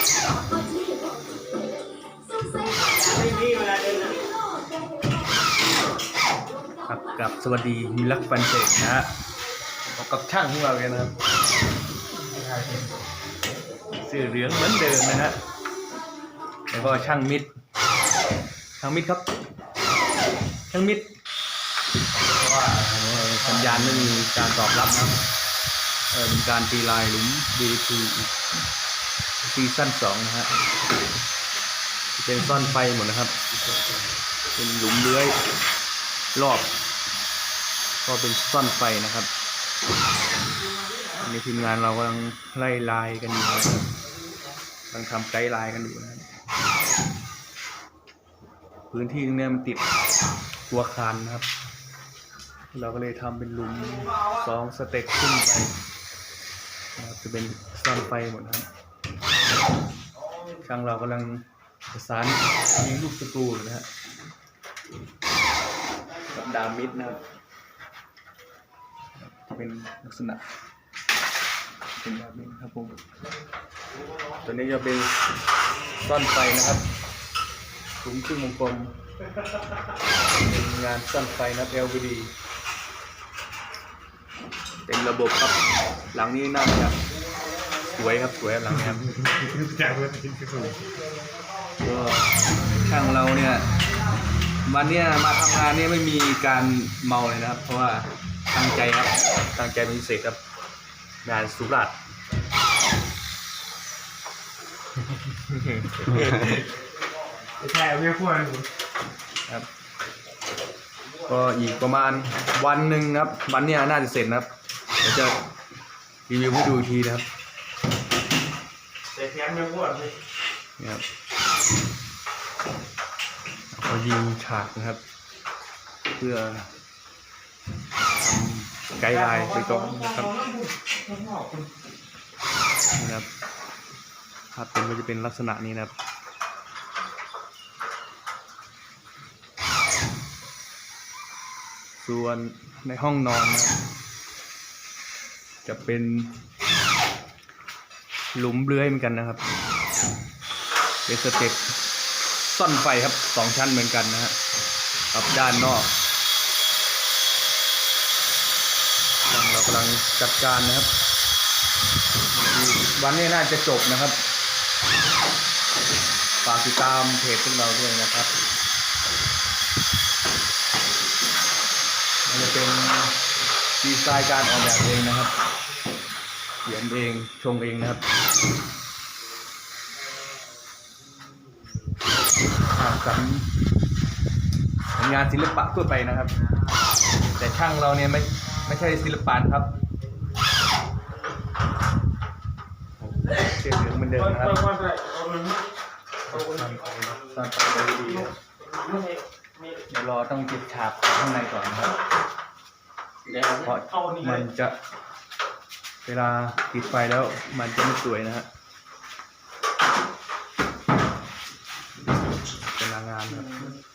ครับกับสวัสดีมิลักฟันเทกนะฮะกับช่างของเราเลยนะครับเสื้อเหลืองเหมือนเดิมนะฮะแล้วก็ช่างมิดช่างมิดครับ ช่างมิดว่าสัญญาณไม่มีการตอบรับนะเออเป็นการตีลายหลุม DP ซีซั่นสองนะฮะเป็นซ่อนไฟหมดนะครับ เป็นหลุมเลื้อยรอบ ก็เป็นซ่อนไฟนะครับในทีมงานเรากำลังไล่ลายกันอยู่ครับกำลังทำไกด์ไลน์กันอยู่นะพื้นที่ตรงนี้มันติดตัวคานนะครับ เราก็เลยทำเป็นหลุมสองสเต็ปขึ้นไปนะครับจะเป็นซ่อนไฟหมดนะครับ ช่างเรากำลังประสานยิงลูกสกรูนะฮะกับดามิดนะครับจะเป็นลักษณะเป็นดามิดครับผมตัวนี้จะเป็นซ่อนไฟนะครับถุงครึ่งวงกลมเป็นงานซ่อนไฟนะ LVD เป็นระบบครับ หลังนี้น่าจะ วยครับสวยครับหลังนี้ครับจากวันที่ที่สุดก็ช่างเราเนี่ยวันเนี้ยมาทำงานเนี่ยไม่มีการเมาเลยนะครับ เพราะว่าตั้งใจครับตั้งใจเป็นพิเศษครับ งานสุราษฎร์ไม่ใช่ไม่ควรครับ ก็อีกประมาณวันหนึ่งครับ วันเนี้ยน่าจะเสร็จนะครับเดี๋ยวจะรีวิวให้ดูอีกทีนะครับ แต่แค้นไม่ควรเลยนี่ครับเขายิงฉากนะครับ เพื่อทำไกด์ไลน์ไปก่อนนะครับนะครับภาพเป็นก็จะเป็นลักษณะนี้นะครับส่วนในห้องนอนนะจะเป็น หลุมเลื้อยเหมือนกันนะครับเป็นสเต็ปซ่อนไฟครับสองชั้นเหมือนกันนะฮะกับด้านนอกเรากำลังจัดการนะครับ วันนี้น่าจะจบนะครับฝากติดตามเพจพวกเราด้วยนะครับมันจะเป็นดีไซน์การออกแบบเองนะครับ เขียนเองชงเองนะครับอ่าสันเป็นงานศิลปะทั่วไปนะครับ แต่ช่างเราเนี่ยไม่ไม่ใช่ศิลปะนครับเสื้อเหลืองเหมือนเดิมนะครับไม่ควรเลยเอาเลยเอาเลยตอนไปดีเดี๋ยวรอต้องติดฉากข้างในก่อนนะครับเดี๋ยวเพราะมันจะ เวลาติดไฟแล้วมันจะไม่สวยนะฮะเป็นนางงานครับ